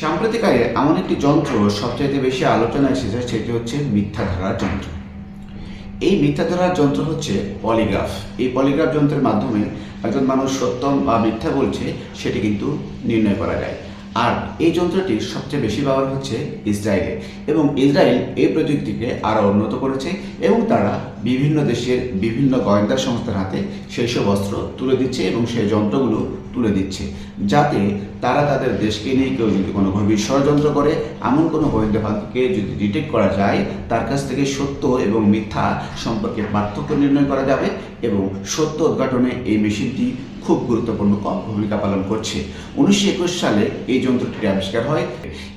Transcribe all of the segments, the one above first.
সাম্প্রতিকালে এমন একটি যন্ত্র সবচাইতে বেশি আলোচনা এসেছে, সেটি হচ্ছে মিথ্যা ধরার যন্ত্র। এই মিথ্যা ধরার যন্ত্র হচ্ছে পলিগ্রাফ। এই পলিগ্রাফ যন্ত্রের মাধ্যমে একজন মানুষ সত্য বা মিথ্যা বলছে, সেটি কিন্তু নির্ণয় করা যায়। আর এই যন্ত্রটি সবচেয়ে বেশি ব্যবহার হচ্ছে ইসরায়েলে এবং ইসরায়েল এই প্রযুক্তিকে আরও উন্নত করেছে এবং তারা বিভিন্ন দেশের বিভিন্ন গোয়েন্দা সংস্থার হাতে সেই সব অস্ত্র তুলে দিচ্ছে এবং সেই যন্ত্রগুলো তুলে দিচ্ছে, যাতে তারা তাদের দেশকে নিয়ে কেউ যদি কোনো গভীর ষড়যন্ত্র করে, এমন কোনো গোয়েন্দা ফাঁকিকে যদি ডিটেক্ট করা যায়, তার কাছ থেকে সত্য এবং মিথ্যা সম্পর্কে পার্থক্য নির্ণয় করা যাবে এবং সত্য উদ্ঘাটনে এই মেশিনটি খুব গুরুত্বপূর্ণ কম ভূমিকা পালন করছে। উনিশশো একুশ সালে এই যন্ত্রটি আবিষ্কার হয়।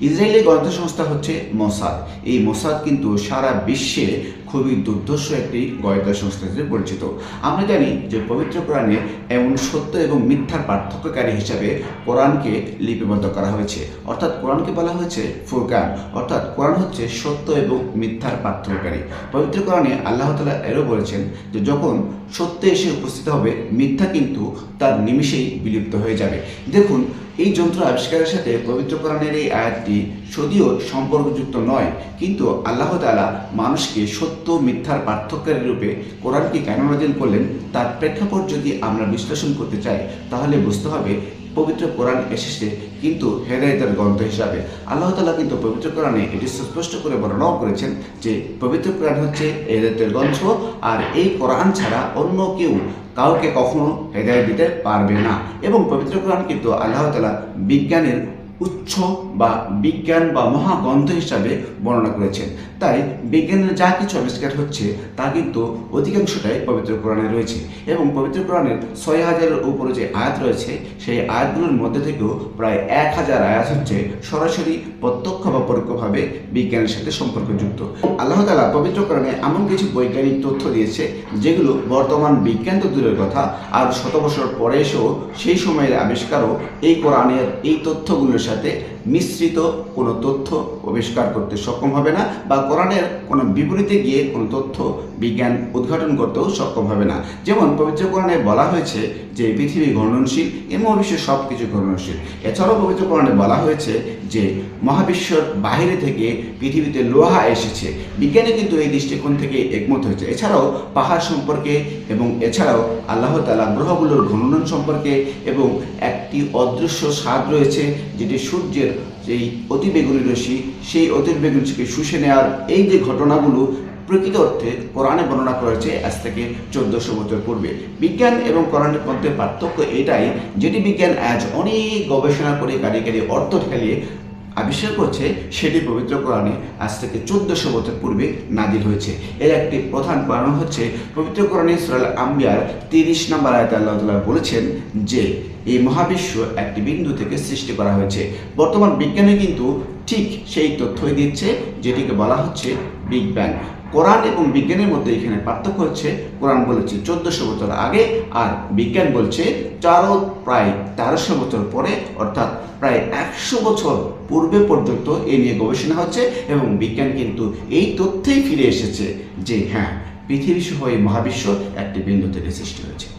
ইসরায়েলি গোয়েন্দা সংস্থা হচ্ছে মোসাদ। এই মোসাদ কিন্তু সারা বিশ্বে খুবই দুর্ধর্ষ একটি গোয়েন্দা সংস্থা হিসেবে পরিচিত। আমরা জানি যে পবিত্র কোরআনে এমন সত্য এবং মিথ্যার পার্থক্যকারী হিসাবে কোরআনকে লিপিবদ্ধ করা হয়েছে। অর্থাৎ কোরআনকে বলা হয়েছে ফুরকান। অর্থাৎ কোরআন হচ্ছে সত্য এবং মিথ্যার পার্থক্যকারী। পবিত্র কোরআনে আল্লাহ তালা এরও বলেছেন যে যখন সত্য এসে উপস্থিত হবে, মিথ্যা কিন্তু তার নিমিষেই বিলুপ্ত হয়ে যাবে। দেখুন, এই যন্ত্র আবিষ্কারের সাথে পবিত্র কোরআনের এই আয়াতটি যদিও সম্পর্কযুক্ত নয়, কিন্তু আল্লাহ তালা মানুষকে সত্য মিথ্যার পার্থক্যের রূপে কোরআনকে কেন নাজিল করলেন, তার প্রেক্ষাপট যদি আমরা বিশ্লেষণ করতে চাই, তাহলে বুঝতে হবে পবিত্র কোরআন এসেছে কিন্তু হেদায়তের গ্রন্থ হিসাবে। আল্লাহ তালা কিন্তু পবিত্র কোরআনে এটি সুস্পষ্ট করে বর্ণনাও করেছেন যে পবিত্র কোরআন হচ্ছে হেদায়তের গ্রন্থ আর এই কোরআন ছাড়া অন্য কেউ কাউকে কখনো হেদায়ত দিতে পারবে না। এবং পবিত্র কোরআন কিন্তু আল্লাহ তালা বিজ্ঞানের উচ্চ বা বিজ্ঞান বা মহাগ্রন্থ হিসাবে বর্ণনা করেছেন। তাই বিজ্ঞানের যা কিছু আবিষ্কার হচ্ছে তা কিন্তু অধিকাংশটাই পবিত্র কোরআনে রয়েছে এবং পবিত্র কোরআনের ছয় হাজারের উপরে যে আয়াত রয়েছে, সেই আয়াতগুলোর মধ্যে থেকেও প্রায় এক হাজার আয়াত হচ্ছে সরাসরি প্রত্যক্ষ বা পরোক্ষভাবে বিজ্ঞানের সাথে সম্পর্কযুক্ত। আল্লাহ তালা পবিত্র কোরআনে এমন কিছু বৈজ্ঞানিক তথ্য দিয়েছে, যেগুলো বর্তমান বিজ্ঞান তো দূরের কথা, আর শত বছর পরে এসেও সেই সময়ের আবিষ্কারও এই কোরআনের এই তথ্যগুলোর সাথে মিশ্রিত কোনো তথ্য আবিষ্কার করতে সক্ষম হবে না বা কোরআনের কোনো বিপরীতে গিয়ে কোনো তথ্য, বিজ্ঞান উদ্ঘাটন করতেও সক্ষম হবে না। যেমন পবিত্র কোরআনে বলা হয়েছে যে পৃথিবী ঘূর্ণনশীল এবং বিশ্বের সব কিছু ঘূর্ণনশীল। এছাড়াও পবিত্র কোরআনে বলা হয়েছে যে মহাবিশ্বর বাইরে থেকে পৃথিবীতে লোহা এসেছে। বিজ্ঞানী কিন্তু এই দৃষ্টিকোণ থেকে একমত হয়েছে। এছাড়াও পাহাড় সম্পর্কে এবং এছাড়াও আল্লাহ তালা গ্রহগুলোর ঘূর্ণন সম্পর্কে এবং একটি অদৃশ্য স্বাদ রয়েছে যেটি সূর্যের যেই অতিবেগুনি রশ্মি, সেই অতিবেগুনি রশ্মিকে শুষে নেওয়ার এই যে ঘটনাগুলো প্রকৃত অর্থে কোরআনে বর্ণনা করেছে আজ থেকে চোদ্দশো বছর পূর্বে। বিজ্ঞান এবং কোরআনের মধ্যে পার্থক্য এটাই, যেটি বিজ্ঞান আজ অনেক গবেষণা করে কারিগরি অর্থ ঠেলিয়ে আবিষ্কার করছে, সেটি পবিত্র কোরআনে আজ থেকে চোদ্দশো বছর পূর্বে নাজিল হয়েছে। এর একটি প্রধান কারণ হচ্ছে, পবিত্র কোরআনে সুরাল আম্বিয়ার তিরিশ নম্বর আয়তে আল্লাহ বলেছেন যে এই মহাবিশ্ব একটি বিন্দু থেকে সৃষ্টি করা হয়েছে। বর্তমান বিজ্ঞানে কিন্তু ঠিক সেই তথ্যই দিচ্ছে, যেটিকে বলা হচ্ছে বিগ ব্যাং কোরআন এবং বিজ্ঞানের মধ্যে এখানে পার্থক্য হচ্ছে, কোরআন বলেছে চোদ্দশো বছর আগে আর বিজ্ঞান বলছে চারো, প্রায় তেরোশো বছর পরে, অর্থাৎ প্রায় একশো বছর পূর্বে পর্যন্ত এ নিয়ে গবেষণা হচ্ছে এবং বিজ্ঞান কিন্তু এই তথ্যেই ফিরে এসেছে যে হ্যাঁ পৃথিবী সহ এই মহাবিশ্ব একটি বিন্দু থেকে সৃষ্টি হয়েছে।